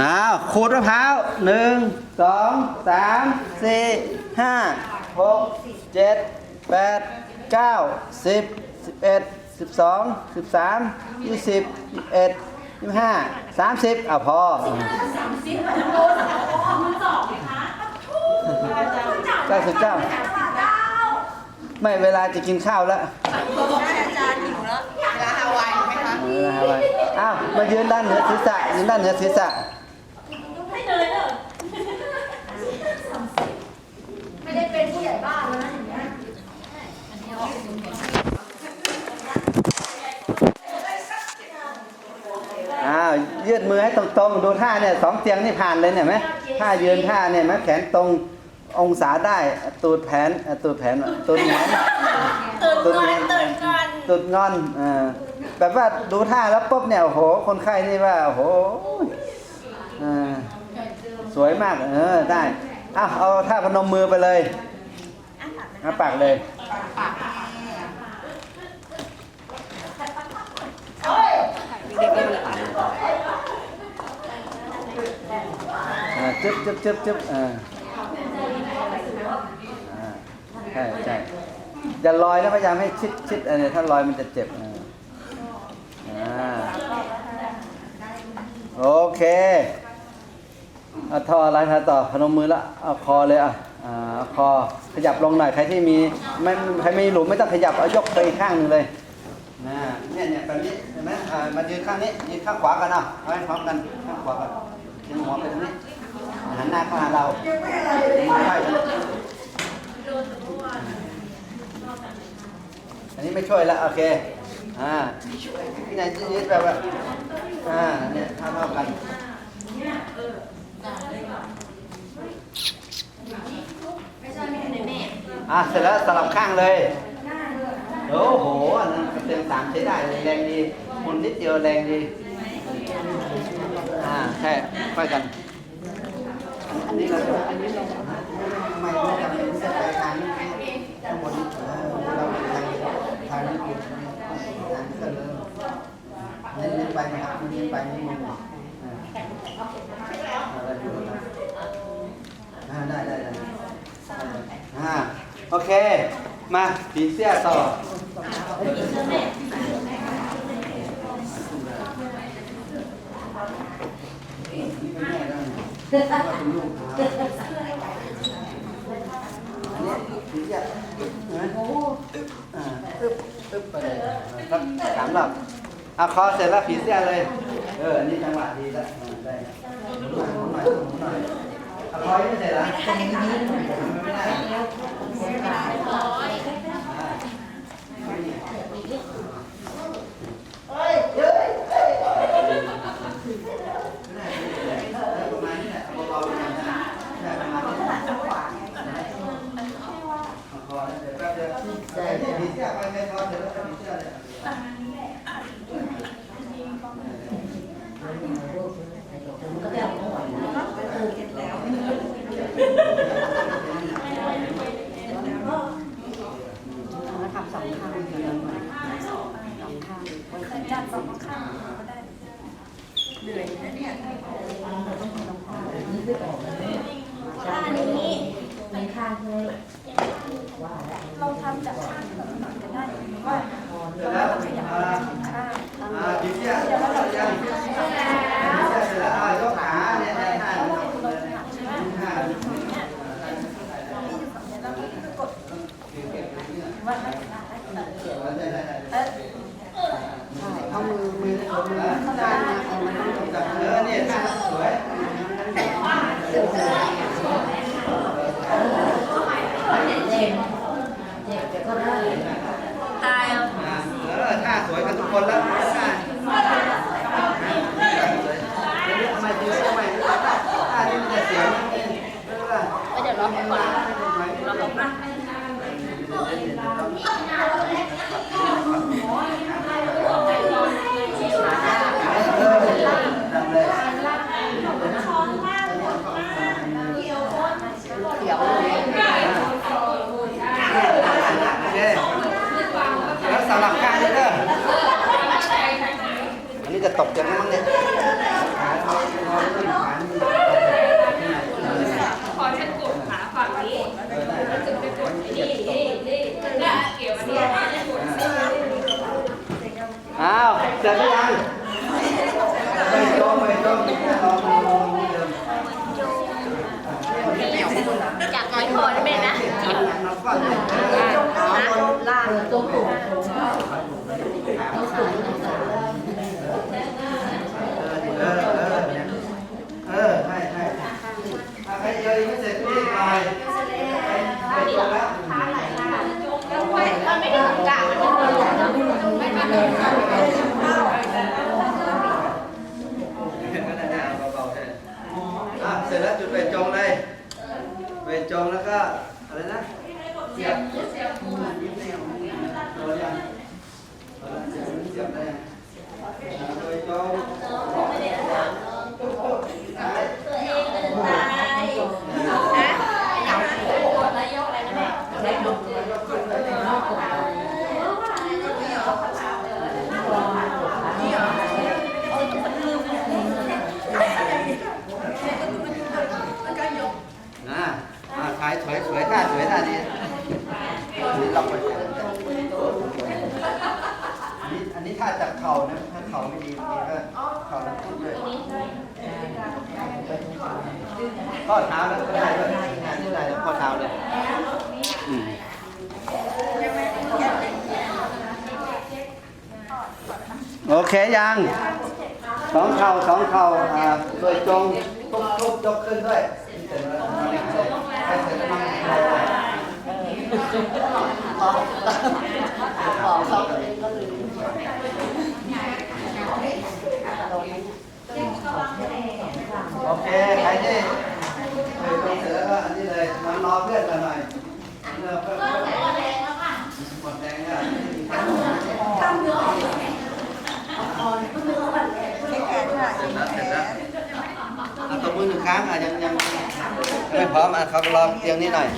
อ้าวขูดมะพร้าวหนึ่งสองสามสี่ห้าหกเจ็ดแปดเก้าสิบสิบเอ็ดสิบสองสิบสามยี่สิบยี่สิบเอ็ดยี่สิบห้าสามสิบอะพอเก้าสิบเก้าไม่เวลาจะกินข้าวแล้วอาจารย์หิวแล้วเวลาฮาวายไหมคะเออนะฮะไว้อ้าวมายืนด้านเหนือศีรษะยืนด้านเหนือศีรษะ ไม่ได้ เป็นผู้ใหญ่บ้านแล้วนะอย่างเงี้ยอ้าวยืดมือให้ตรงๆ ดูท่าเนี่ยสองเตียงนี่ผ่านเลยเนี่ยไหมท่ายืนท่าเนี่ยไหมแขนตรงองศาได้ตูดแผนเอ่อตูดแผนตูดแขนตื่นก่อนตูดงอนอ่าแบบว่าดูท่าแล้วปุ๊บเนี่ยโอ้โห คนไข้นี่ว่าโอ้โหอ่าสวยมากเออได้อ้าวเอาท่าพนมมือไปเลย อาปากเลยอ่าจึ๊บจึ๊บจึ๊บจึ๊บอ่าใช่ใช่อย่าลอยนะพยายามให้ชิดชิดอันนี้ถ้าลอยมันจะเจ็บอ่าโอเคเอาท่ออะไรคะต่อพนมมือละเอาคอเลยอะ อ่าเอาคอขยับลงหน่อยใครที่มีไม่ใครไม่มีหลุมไม่ต้องขยับเอายกไปอีกข้างหนึ่งเลยนะเนี่ยเนี่ยแบบนี้เห็นไหมอ่ามายืนข้างนี้ยืนข้างขวากันเอาเอาให้พร้อมกันข้างขวากันยืนหัวไปตรงนี้หันหน้าเข้าหาเราใช่อันนี้ไม่ช่วยละโอเคอ่าพี่นายยืนแบบว่าอ่าเนี่ยเท่าเท่ากัน อะเสร็จแล้วสลับข้างเลย โอ้โหอันนั้นเต็มสามใช้ได้เลยแรงดีหมุนนิดเดียวแรงดี อ่าใช่ค่อยกัน อันนี้เราอันนี้เราไม่ไม่จำเป็นจะไปทางนี้ข้างบนเออเราไปทางทางนี้กินทางนี้ก็เริ่มเน้นไปนะครับเน้นไปนี่มืออ่าอ่าได้ได้ได้ อ่าโอ เค มาผีเสื้อต่ออันนี้ผีเสื้อเห็นไหมอ่าอึ๊บอึ๊บไปเลยครับสามรอบเอาคอเสร็จแล้วผีเสื้อเลย เออนี่จังหวะดีแล้วได้หมุนหน่อยหมุนห น่อยหมุ นหน่อยเอาคอยังไม่เสร็จเหรอไม่ได้ท่านี้ในข้างเลยเราทำจากข้างแบบหนก็ได้หรือว่าเราต้องขยับข้างอ่าผีเสื้อเร็จแล้วยังผีเสื้อเสร็จแล้วอ่ายกขาเนี่ยเนี่ยท่านี้ท่านี้ เราก็กดว่าได้ ได้ได้เอามือมือเอามือเข้าได้นะเอามันต้องจับเออเนี่ยท่าสวยตายอะอ่าเออท่าสวยกันทุกคนแล้ว ตกกันมั้งเนี่ยขอจะกดขาฝั่งนี้จะไปกดนี่นี่นี่แล้วเกี่ยวอันนี้จะกดอ้าวเสร็จหรือยังไม่จมไม่จมลองลอมจากน้อยพอได้ไหมนะจิ๋วล่างตัวสูงตัวสูง จุดแปจองเลยแปจองแล้วก็อะไรนะเสียบ เข่าไม่ดีบางทีก็เข่าแล้วพุดด้วยข้อเท้าแล้วก็ได้ด้วยงานที่ได้แล้วข้อเท้าเลยอืมโอเคยังสองเข่าสองเข่าอ่าโดยจงทุบทุบยกขึ้นด้วยเสร็จแล้วให้เสร็จแล้วนั่งเลยโอเค ใครที่เคยต้องเสร็จแล้วก็อันนี้เลยมารอเพื่อนกันหน่อยเพื่อนเพื่อนหมดแรงแล้วค่ะหมดแรง อะแค่แขนค่ะเสร็จแล้วเสร็จแล้วเอาตบมือหนึ่งครั้งอะยังยังไม่พร้อมอะเขารอเตียงนี้หน่อย